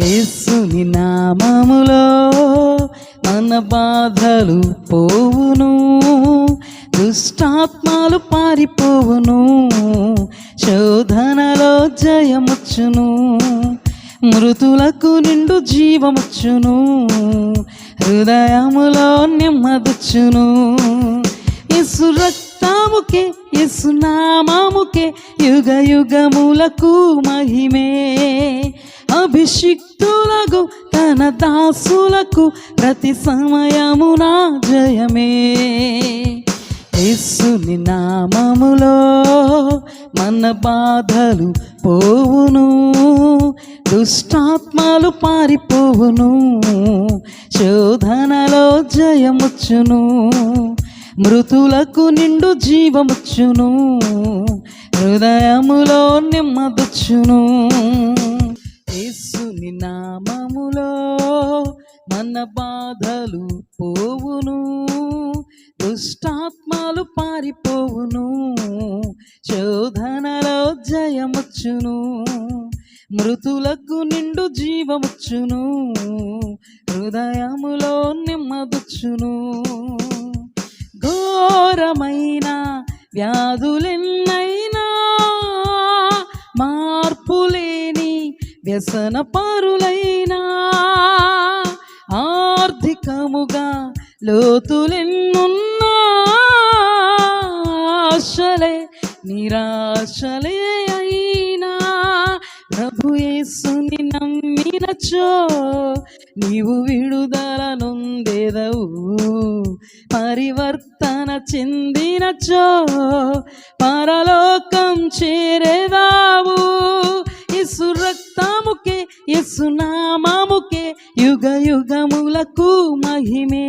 యేసుని నామములో మన బాధలు పోవును దుష్టాత్మాలు పారిపోవును శోధనలో జయముచ్చును మృతులకు నిండు జీవముచ్చును హృదయములో నెమ్మదుచ్చును. ఇసు రక్తముకే ఇసు నామముకే యుగ యుగములకు మహిమే. అభిషిక్తులకు తన దాసులకు ప్రతి సమయమున జయమే. యేసుని నామములో మన బాధలు పోవును దుష్టాత్మలు పారిపోవును శోధనలో జయముచ్చును మృతులకు నిండు జీవముచ్చును హృదయములో నెమ్మదుచ్చును. మన బాధలు పోవును దుష్టాత్మలు పారిపోవును శోధనలో జయముచ్చును మృతులకు నిండు జీవముచ్చును హృదయములో నిమ్మదుచ్చును. ఘోరమైన వ్యాధులెన్నైనా మార్పులేని వ్యసన పరులైనా ఆర్థికముగా లోతులెన్నున్నా ఆశలే నిరాశలే అయినా ప్రభుయేసుని నమ్మినచో నీవు విడుదల నొందెదవు పరివర్తన చెందినచో పరలోకం చేరేదావు. ఇసు రక్తముకే ఇసునామా యుగ యుగములకు మహిమే.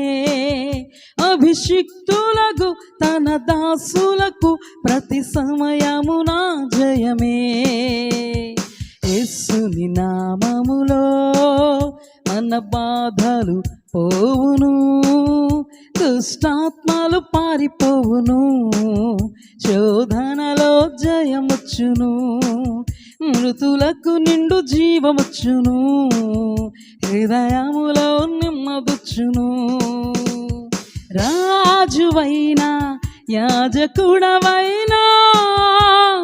అభిషిక్తులకు తన దాసులకు ప్రతి సమయమున జయమే. యేసుని నామములో మన బాధలు పోవును దుష్టాత్మలు పారిపోవును శోధనలో జయముచ్చును మృతులకు నిండు జీవముచ్చును హృదయములో నెమ్మదుచ్చును. రాజువైనా యాజకుడవైనా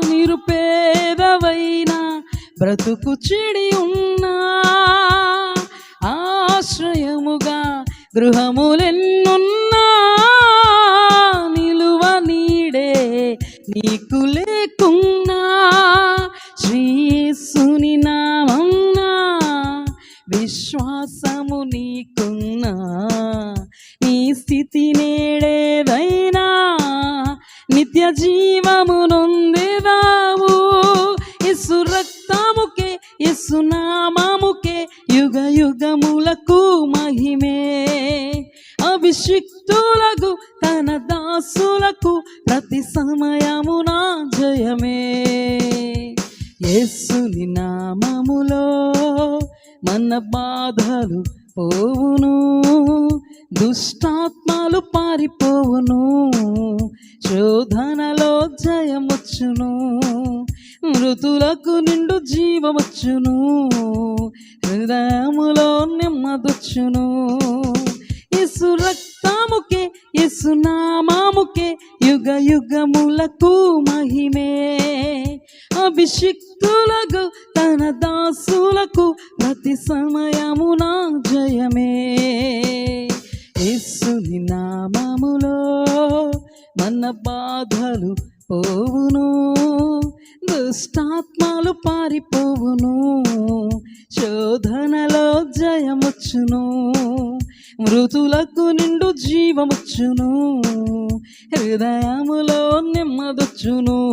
నిరుపేదవైనా బ్రతుకు చెడి ఉన్నా గృహములెన్నున్నా నిలువ నీడే నీకు లేకున్నా. శ్రీసుని నామన్నా విశ్వాసము నీకున్నా. నీ స్థితి నేడేదైనా నిత్య జీవమునుంది అభిషిక్తులకు తన దాసులకు ప్రతి సమయము నా జయమే. యేసుని నామములో మన బాధలు పోవును దుష్టాత్మలు పారిపోవును శోధనలో జయమొచ్చును మృతులకు నిండు జీవమొచ్చును హృదయములో నెమ్మదొచ్చును. యేసు యుగ యుగములకు మహిమే. అభిషిక్తులకు తన దాసులకు ప్రతి సమయమున జయమే. యేసుని నామములో మన బాధలు పోవును దుష్టాత్మలు పారిపోవును శోధనలో జయముచ్చును. మృతులకు నిండు జీవముచ్చును. హృదయములో నెమ్మదొచ్చును.